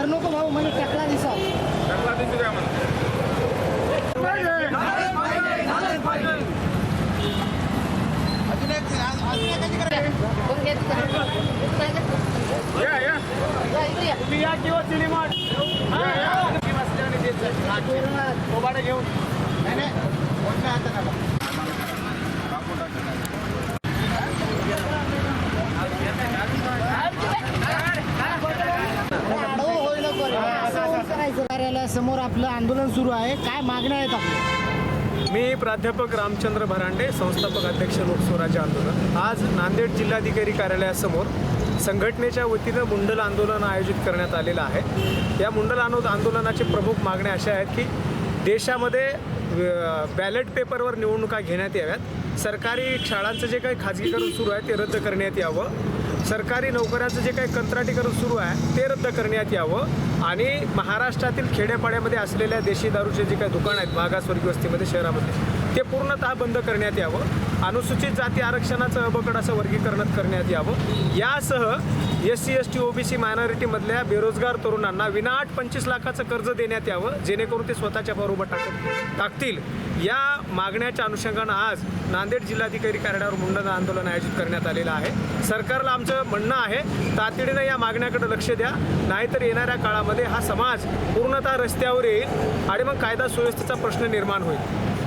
टकल्यावर हात धरू नको भाऊ मला टकला दिसा या या तुम्ही या किंवा सिनेमा मोबाईल घेऊन कार्यालयासमोर आपलं आंदोलन सुरू आहे. काय मागण्या आहेत आपल्या? मी प्राध्यापक रामचंद्र भरांडे संस्थापक अध्यक्ष लोकस्वराज्य आंदोलन. आज नांदेड जिल्हाधिकारी कार्यालयासमोर संघटनेच्या वतीनं मुंडल आंदोलन आयोजित करण्यात आलेलं आहे. या मुंडल आंदोलनाचे प्रमुख मागण्या अशा आहेत की देशामध्ये बॅलेट पेपरवर निवडणुका घेण्यात याव्यात. सरकारी शाळांचं जे काही खाजगीकरण सुरू आहे ते रद्द करण्यात यावं. सरकारी नोकऱ्यांचं जे काही कंत्राटीकरण सुरू आहे ते रद्द करण्यात यावं. आणि महाराष्ट्रातील खेड्यापाड्यामध्ये असलेल्या देशी दारूचे जे काही दुकान आहेत मागासवर्गीय वस्तीमध्ये शहरामध्ये. ते पूर्णतः बंद करण्यात यावं. अनुसूचित जाती आरक्षणाचं अबकड असं वर्गीकरण करण्यात यावं. यासह S C S T OBC मायनॉरिटीमधल्या बेरोजगार तरुणांना विनाट पंचवीस लाखाचं कर्ज देण्यात यावं जेणेकरून ते स्वतःच्या बरोबर टाक टाकतील. या मागण्याच्या अनुषंगानं आज नांदेड जिल्हाधिकारी कार्यालयावर मुंडन आंदोलन आयोजित करण्यात आलेलं आहे. सरकारला आमचं म्हणणं आहे तातडीनं या मागण्याकडे लक्ष द्या. नाहीतर येणाऱ्या काळामध्ये हा समाज पूर्णतः रस्त्यावर येईल आणि मग कायदा सुव्यवस्थेचा प्रश्न निर्माण होईल.